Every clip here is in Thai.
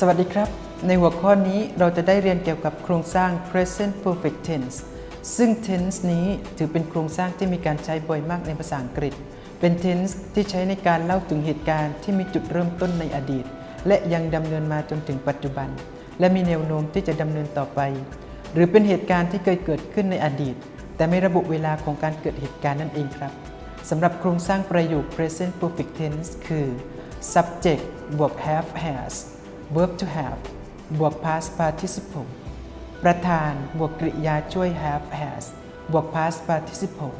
สวัสดีครับ ในหัวข้อนี้เราจะได้เรียนเกี่ยวกับโครงสร้าง present perfect tense ซึ่ง tense นี้ถือเป็นโครงสร้างที่มีการใช้บ่อยมากในภาษาอังกฤษ เป็น tense ที่ใช้ในการเล่าถึงเหตุการณ์ที่มีจุดเริ่มต้นในอดีต และยังดำเนินมาจนถึงปัจจุบัน และมีแนวโน้มที่จะดำเนินต่อไป หรือเป็นเหตุการณ์ที่เคยเกิดขึ้นในอดีต แต่ไม่ระบุเวลาของการเกิดเหตุการณ์นั่นเองครับสำหรับโครงสร้างประโยค present perfect tense คือ subject บวก have has verb to have บวก past participle ประธานบวกกริยาช่วย have has บวก past participle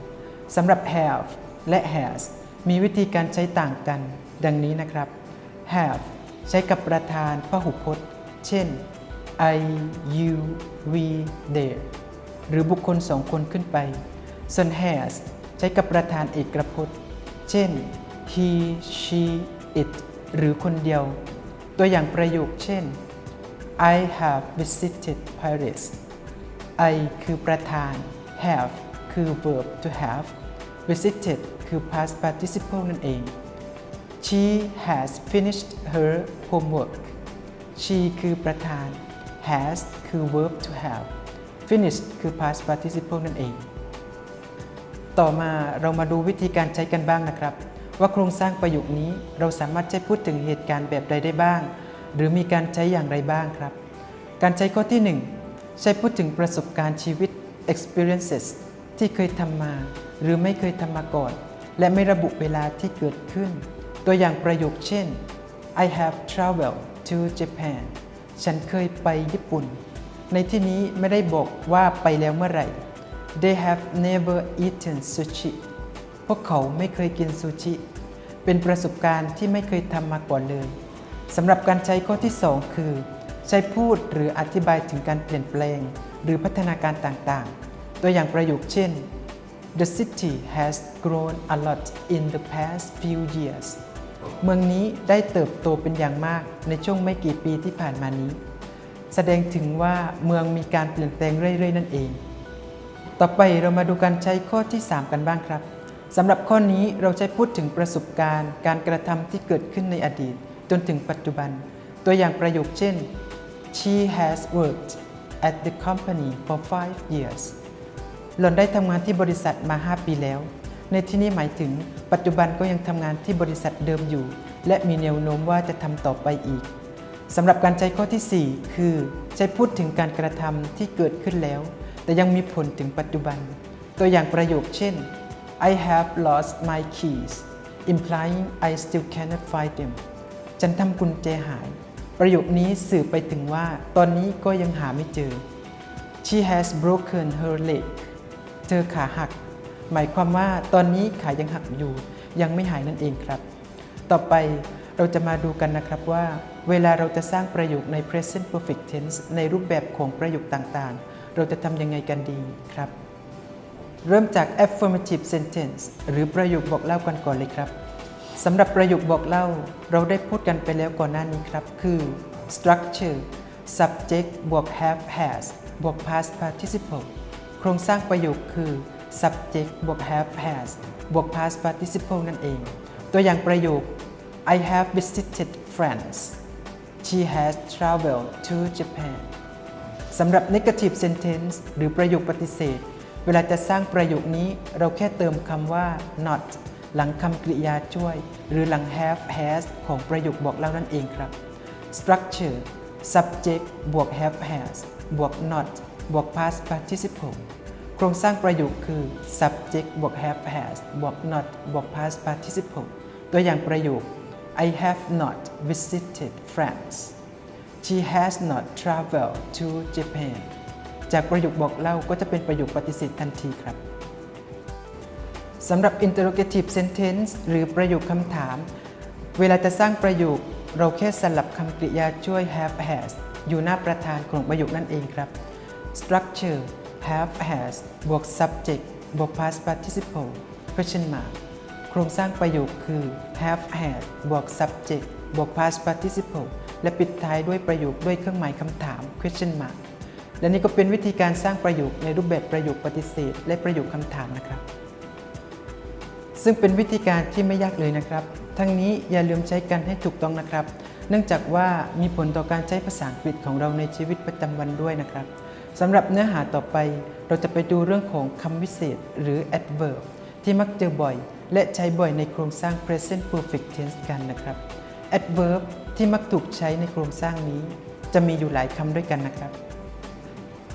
สำหรับ have และ has มีวิธีการใช้ต่างกัน ดังนี้นะครับ have ใช้กับประธานพหูพจน์ เช่น I you we they หรือบุคคลสองคนขึ้นไป ส่วน has ใช้กับประธานเอกพจน์ เช่น he she it หรือคนเดียว ตัวอย่างประโยคเช่น I have visited Paris I คือประธาน have คือ verb to have visited คือ past participle นั่นเอง She has finished her homework She คือประธาน has คือ verb to have finished คือ past participle นั่นเอง ต่อมาเรามาดูวิธีการใช้กันบ้างนะครับ ว่าโครงสร้างประโยคนี้เราสามารถใช้พูดถึงเหตุการณ์แบบใดได้บ้าง หรือมีการใช้อย่างไรบ้างครับ การใช้ข้อที่ 1 ใช้พูดถึงประสบการณ์ชีวิต experiences ที่เคยทำมา หรือไม่เคยทำมาก่อน และไม่ระบุเวลาที่เกิดขึ้น ตัวอย่างประโยคเช่น I have traveled to Japan ฉันเคยไปญี่ปุ่น ในที่นี้ไม่ได้บอกว่าไปแล้วเมื่อไหร่ They have never eaten sushi พวกเขาไม่เคยกินซูชิ เป็นประสบการณ์ที่ไม่เคยทำมาก่อนเลยสำหรับการใช้ข้อที่ 2 คือ ใช้พูดหรืออธิบายถึงการเปลี่ยนแปลง หรือพัฒนาการต่างๆ ตัวอย่างประโยคเช่น The city has grown a lot in the past few years เมืองนี้ได้เติบโตเป็นอย่างมากในช่วงไม่กี่ปีที่ผ่านมานี้ แสดงถึงว่าเมืองมีการเปลี่ยนแปลงเรื่อยๆ นั่นเอง ต่อไปเรามาดูการใช้ข้อที่ 3 กันบ้างครับ สำหรับข้อนี้เราใช้พูดถึงประสบการณ์ การกระทำที่เกิดขึ้นในอดีต จนถึงปัจจุบัน ตัวอย่างประโยคเช่น she has worked at the company for five years หล่อนได้ทำงานที่บริษัทมา 5 ปีแล้ว ในที่นี้หมายถึง ปัจจุบันก็ยังทำงานที่บริษัทเดิมอยู่ และมีแนวโน้มว่าจะทำต่อไปอีกสำหรับการใช้ข้อที่ 4 คือ ใช้พูดถึงการกระทำที่เกิดขึ้นแล้ว แต่ยังมีผลถึงปัจจุบัน ตัวอย่างประโยคเช่น I have lost my keys implying I still cannot find them ฉันทำกุญแจหาย ประโยคนี้สื่อไปถึงว่า ตอนนี้ก็ยังหาไม่เจอ She has broken her leg เธอขาหัก หมายความว่าตอนนี้ขายังหักอยู่ ยังไม่หายนั่นเองครับ ต่อไปเราจะมาดูกันนะครับว่า เวลาเราจะสร้างประโยคใน present perfect tense ในรูปแบบของประโยคต่างๆ เราจะทำยังไงกันดีครับ เริ่มจาก affirmative sentence หรือประโยคบอกเล่ากันก่อนเลยครับสำหรับประโยคบอกเล่า เราได้พูดกันไปแล้วก่อนหน้านี้ครับ คือ structure subject บวก have has บวก past participle โครงสร้างประโยคคือ subject บวก have has บวก past participle นั่นเอง ตัวอย่างประโยค I have visited France she has traveled to Japan สำหรับ negative sentence หรือประโยคปฏิเสธ เวลาจะสร้างประโยคนี้เราแค่เติมคำว่า not หลังคำกริยาช่วย หรือหลัง have has ของประโยคบอกเล่านั่นเองครับ structure subject บวก have has บวก not บวก past participle โครงสร้างประโยคคือ subject บวก have has บวก not บวก past participle ตัวอย่างประโยค I have not visited France She has not traveled to Japan จากประโยคบอกเล่าก็จะเป็นประโยคปฏิเสธทันทีครับสำหรับ interrogative sentence หรือประโยคคำถาม เวลาจะสร้างประโยค เราแค่สลับคำกริยาช่วย have has อยู่หน้าประธานของประโยคนั่นเองครับ structure have has บวก subject บวก past participle question mark โครงสร้างประโยคคือ have has บวก subject บวก past participle และปิดท้ายด้วยประโยคด้วยเครื่องหมายคำถาม question mark และนี่ก็เป็นวิธีการสร้างประโยคในรูปแบบประโยคปฏิเสธ และประโยคคำถามนะครับ ซึ่งเป็นวิธีการที่ไม่ยากเลยนะครับ ทั้งนี้อย่าลืมใช้กันให้ถูกต้องนะครับ เนื่องจากว่ามีผลต่อการใช้ภาษาอังกฤษของเราในชีวิตประจำวันด้วยนะครับสำหรับเนื้อหาต่อไป เราจะไปดูเรื่องของคำวิเศษ หรือ adverb ที่มักเจอบ่อย และใช้บ่อยในโครงสร้าง present perfect tense กันนะครับ adverb ที่มักถูกใช้ในโครงสร้างนี้ จะมีอยู่หลายคำด้วยกันนะครับ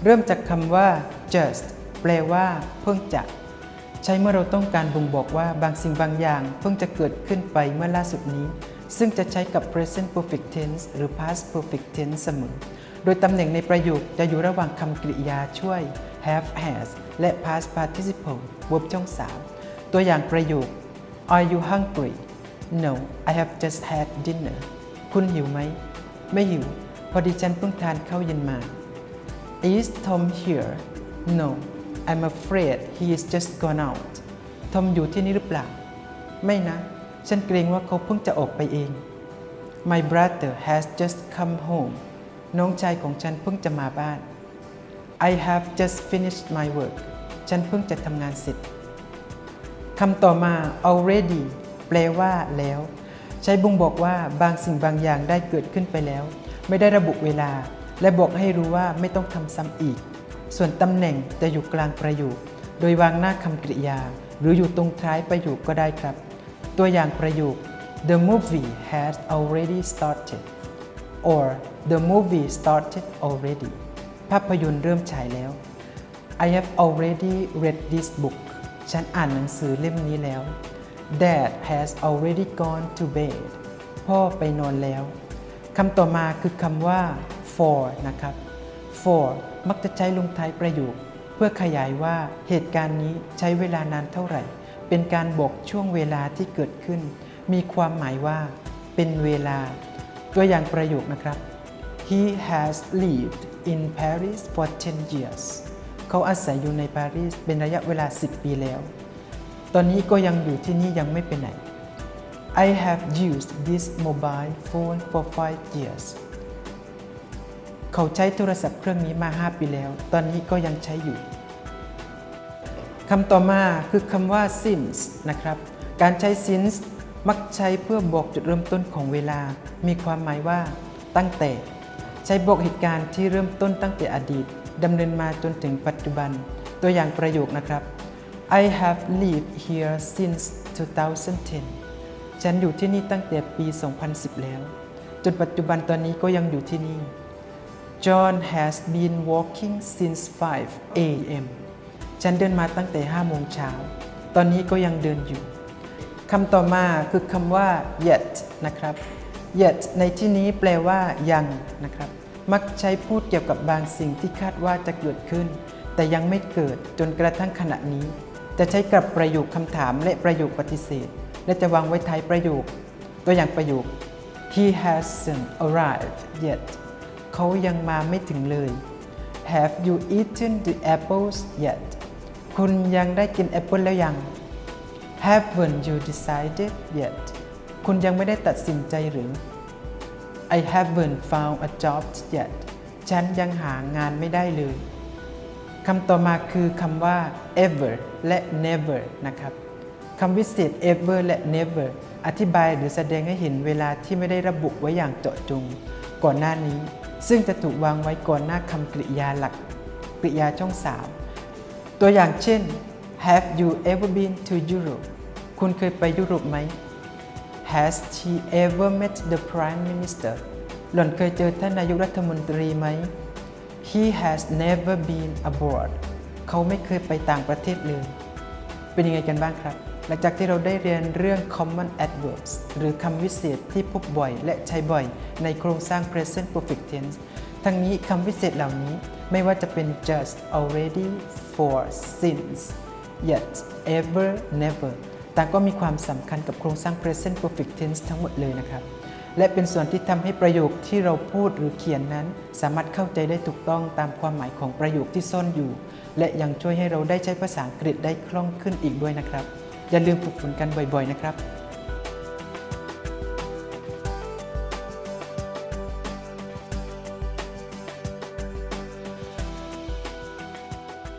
เริ่มจากคำว่า just แปลว่า เพิ่งจะ ใช้เมื่อเราต้องการบ่งบอกว่าบางสิ่งบางอย่าง เพิ่งจะเกิดขึ้นไปเมื่อล่าสุดนี้ ซึ่งจะใช้กับ present perfect tense หรือ past perfect tense เสมอ โดยตำแหน่งในประโยคจะอยู่ระหว่างคำกริยาช่วย have has และ past participle verb ช่อง3ตัวอย่างประโยค Are you hungry No I have just had dinner คุณหิวไหม ไม่หิว พอดีฉันเพิ่งทานข้าวเย็นมา Is Tom here? No, I'm afraid he is just gone out. ทอมอยู่ที่นี่หรือเปล่า ไม่นะ ฉันเกรงว่าเขาเพิ่งจะออกไปเอง My brother has just come home. น้องชายของฉันเพิ่งจะมาบ้าน I have just finished my work. ฉันเพิ่งจะทำงานเสร็จ คำต่อมา already แปลว่าแล้ว ใช้บ่งบอกว่าบางสิ่งบางอย่างได้เกิดขึ้นไปแล้ว ไม่ได้ระบุเวลา และบอกให้รู้ว่าไม่ต้องทำซ้ำอีก ส่วนตำแหน่งจะอยู่กลางประโยค โดยวางหน้าคำกริยา หรืออยู่ตรงท้ายประโยคก็ได้ครับ ตัวอย่างประโยค The movie has already started or the movie started already ภาพยนตร์เริ่มฉายแล้ว I have already read this book ฉันอ่านหนังสือเล่มนี้แล้ว Dad has already gone to bed พ่อไปนอนแล้ว คำต่อมาคือคำว่า for นะครับ for มักจะใช้ลงท้ายประโยค เพื่อขยายว่าเหตุการณ์นี้ใช้เวลานานเท่าไหร่ เป็นการบอกช่วงเวลาที่เกิดขึ้น มีความหมายว่า เป็นเวลา ตัวอย่างประโยคนะครับ He has lived in Paris for 10 years เขาอาศัยอยู่ในปารีสเป็นระยะเวลา 10 ปีแล้ว ตอนนี้ก็ยังอยู่ที่นี่ยังไม่ไปไหน I have used this mobile phone for 5 years เขาใช้โทรศัพท์เครื่องนี้มา 5 ปีแล้ว ตอนนี้ก็ยังใช้อยู่คำต่อมาคือคำว่า since นะครับ การใช้ since มักใช้เพื่อบอกจุดเริ่มต้นของเวลา มีความหมายว่า ตั้งแต่ ใช้บอกเหตุการณ์ที่เริ่มต้นตั้งแต่อดีตดำเนินมาจนถึงปัจจุบัน ตัวอย่างประโยคนะครับ I have lived here since 2010 ฉันอยู่ที่นี่ตั้งแต่ปี 2010 แล้ว จนปัจจุบันตอนนี้ก็ยังอยู่ที่นี่ John has been walking since 5 a.m. ฉันเดินมาตั้งแต่5โมงเช้า ตอนนี้ก็ยังเดินอยู่คำต่อมาคือคำว่า yet นะครับ yet ในที่นี้แปลว่ายังนะครับ มักใช้พูดเกี่ยวกับบางสิ่งที่คาดว่าจะเกิดขึ้น แต่ยังไม่เกิดจนกระทั่งขณะนี้ จะใช้กับประโยคคำถามและประโยคปฏิเสธ และจะวางไว้ท้ายประโยค ตัวอย่างประโยค he hasn't arrived yet เขายังมาไม่ถึงเลย Have you eaten the apples yet คุณยังได้กินแอปเปิลแล้วยัง Haven't you decided yet คุณยังไม่ได้ตัดสินใจหรือ I haven't found a job yet ฉันยังหางานไม่ได้เลยคำต่อมาคือคำว่า ever และ never นะครับคำวิเศษ ever และ never อธิบายหรือแสดงให้เห็นเวลาที่ไม่ได้ระบุไว้อย่างเจาะจง ก่อนหน้านี้ ซึ่งจะถูกวางไว้ก่อนหน้าคำกริยาหลักกริยาช่อง3ตัวอย่างเช่น Have you ever been to Europe คุณเคยไปยุโรปไหม Has she ever met the Prime Minister หล่อนเคยเจอท่านนายกรัฐมนตรีไหม He has never been abroad เขาไม่เคยไปต่างประเทศเลย เป็นยังไงกันบ้างครับ หลังจากที่เราได้เรียนเรื่อง common adverbs หรือคำวิเศษที่พบบ่อยและใช้บ่อย ในโครงสร้าง present perfect tense ทั้งนี้คำวิเศษเหล่านี้ไม่ว่าจะเป็น just already for since yet ever never ต่างก็มีความสำคัญกับโครงสร้าง present perfect tense ทั้งหมดเลยนะครับ และเป็นส่วนที่ทำให้ประโยคที่เราพูดหรือเขียนนั้น สามารถเข้าใจได้ถูกต้องตามความหมายของประโยคที่ซ่อนอยู่ และยังช่วยให้เราได้ใช้ภาษาอังกฤษได้คล่องขึ้นอีกด้วยนะครับ อย่าลืมฝึกฝนกันบ่อยๆนะครับ